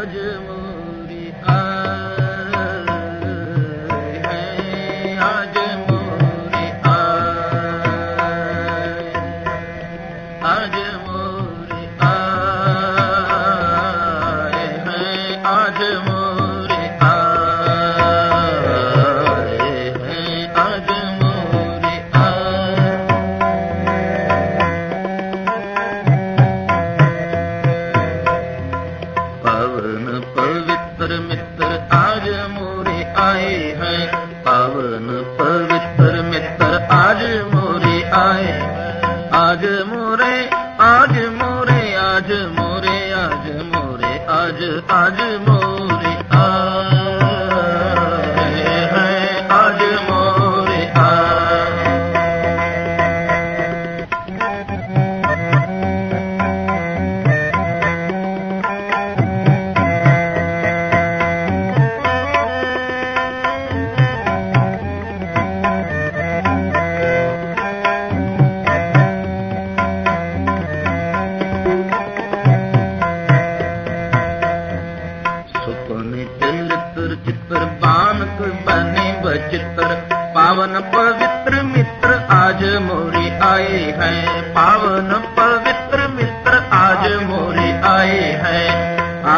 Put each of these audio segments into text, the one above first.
आज Um.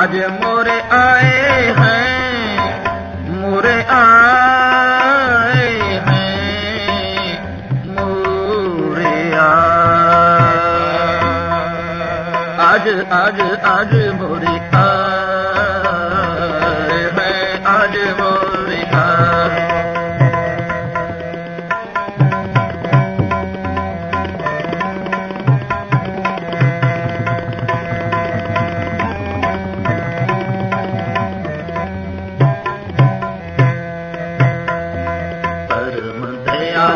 आज मोरे आए हैं मोरे आए हैं मोरे आज आज आज मोरे आए हैं आज मोरे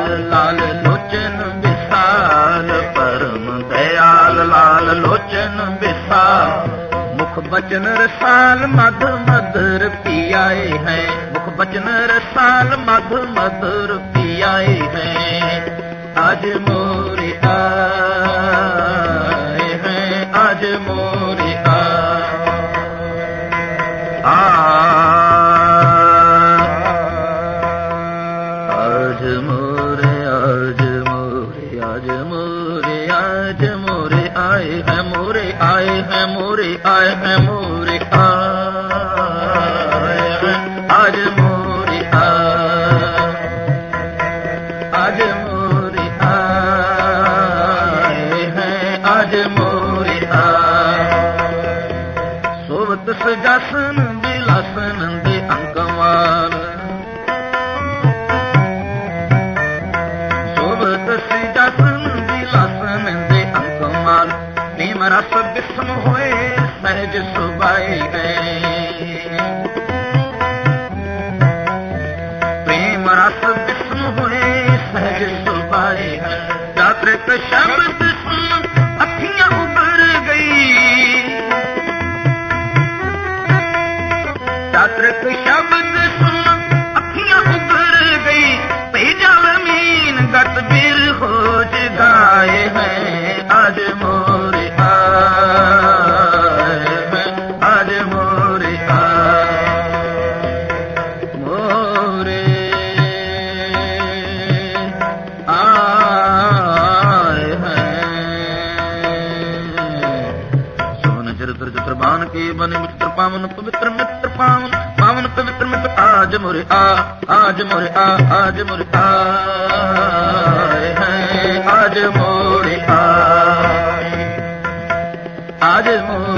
ਲਾਲ ਲੋਚਨ ਵਿਸਾਲ, ਪਰਮ ਲਾਲ ਲੋਚਨ ਵਿਸਾਲ। ਮੁਖ ਬਚਨ ਰਸਾਲ ਮਧ ਮਧਰ ਪਿਆਏ ਹੈ। ਮੁਖ ਬਚਨ ਰਸਾਲ ਮਧ ਮਧਰ ਪਿਆਏ ਹੈ। ਅਜ ਮੋਰੇ ਆ ਆਏ ਹੈ ਮੋਰੇ, ਆਏ ਹੈ ਮੋਰੇ, ਆਏ ਹੈ ਮੋਰੇ ਆਏ ਹੈ ਅੱਜ ਮੋਰੇ ਆ। ਅੱਜ ਮੋਰੇ ਆਏ ਹੈ ਅੱਜ ਮੋਰੇ ਆ। ਸੋਵਤ ਸਜਸਨ Krishna ਬਾਣ ਮਿੱਤਰ ਪਾਵਨ, ਪਵਿੱਤਰ ਮਿੱਤਰ ਪਾਵਨ ਪਾਵਨ ਪਵਿੱਤਰ ਮਿੱਤਰ, ਆਜ ਮੋਰੇ ਆ, ਆਜ ਮੋਰੇ ਆ, ਆਜ ਮੋਰੇ ਆਏ ਹੈ ਆਜ ਮੋਰੇ ਆਏ ਆਜ ਮੋਰੇ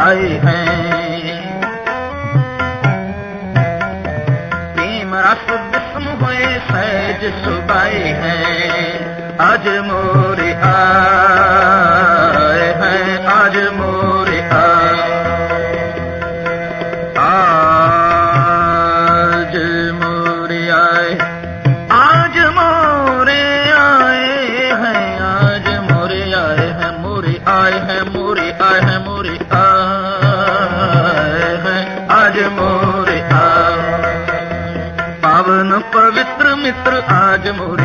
सहज सुबाए हैं प्रेम रस विस्म हुए सहज सुबाए हैं आज मोरे आज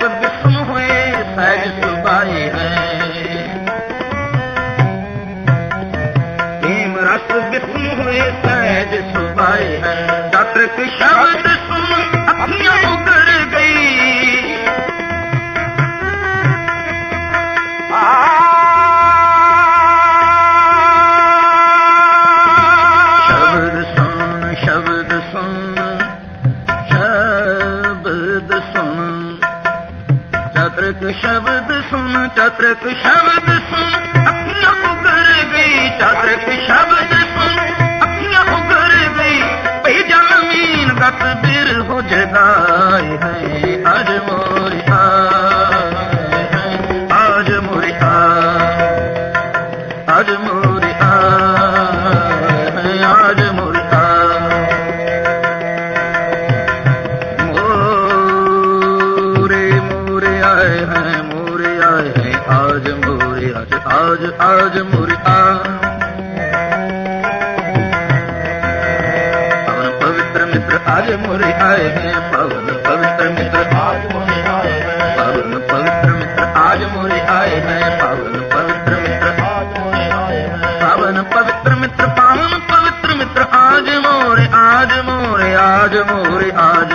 ਪ੍ਰੇਮ ਚਤਰਕ ਸ਼ਬਦ ਸੁਣ ਅੱਖੀਆਂ ਉਗੜ ਗਈ ਚਤਰਕ ਸ਼ਬਦ ਸੁਣ ਅੱਖੀਆਂ ਉਗੜ ਗਈ ਭਈ ਜਮੀਨ ਗਤ ਬਿਰ ਹੋ ਜਗਾਏ ਹੈ ਅਜ ਮੋਰੀ ਆਏ ਹੈ ਅਜ ਮੋਰੀ ਅਜ ਮੁਰਿਤਾ। ਪਵਨ ਪਵਿੱਤਰ ਮਿੱਤਰ ਅਜ ਮੁਰਿ ਆਏ ਨੇ। ਪਵਨ ਪਵਿੱਤਰ ਮਿੱਤਰ ਅਜ ਮੁਰਿ ਆਏ ਨੇ। ਪਵਨ ਪਵਿੱਤਰ ਮਿੱਤਰ ਅਜ ਮੁਰਿ ਆਏ ਨੇ। ਪਵਨ ਪਵਿੱਤਰ ਮਿੱਤਰ ਅਜ ਮੁਰਿ ਆਏ ਨੇ। ਪਵਨ ਪਵਿੱਤਰ ਮਿੱਤਰ, ਪਵਨ ਪਵਿੱਤਰ ਮਿੱਤਰ ਆਜ ਮੋਰੇ ਆਜ ਮੋਰੇ ਆਜ ਮੋਰੇ, ਆਜ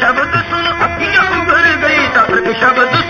ਸ਼ਬਦ ਸੁਣ ਅੱਖੀਆਂ ਭਰ ਗਈ ਸਬਰ ਕੇ ਸ਼ਬਦ